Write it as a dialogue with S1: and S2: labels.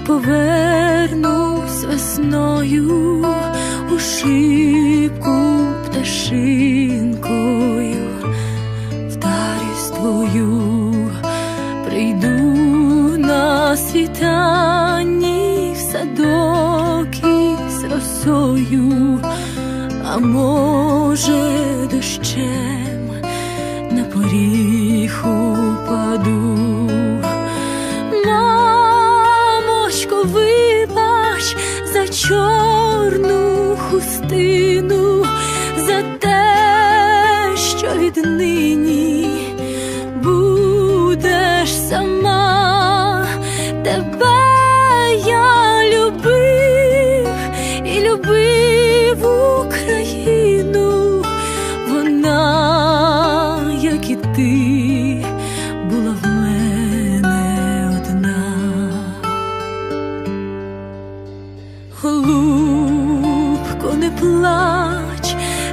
S1: повернусь весною у шибку пташинкою, вдарюсь твою, прийду на світанні в садок із росою, а може дощем на поріг чорну хустину, за те, що віднині будеш сама,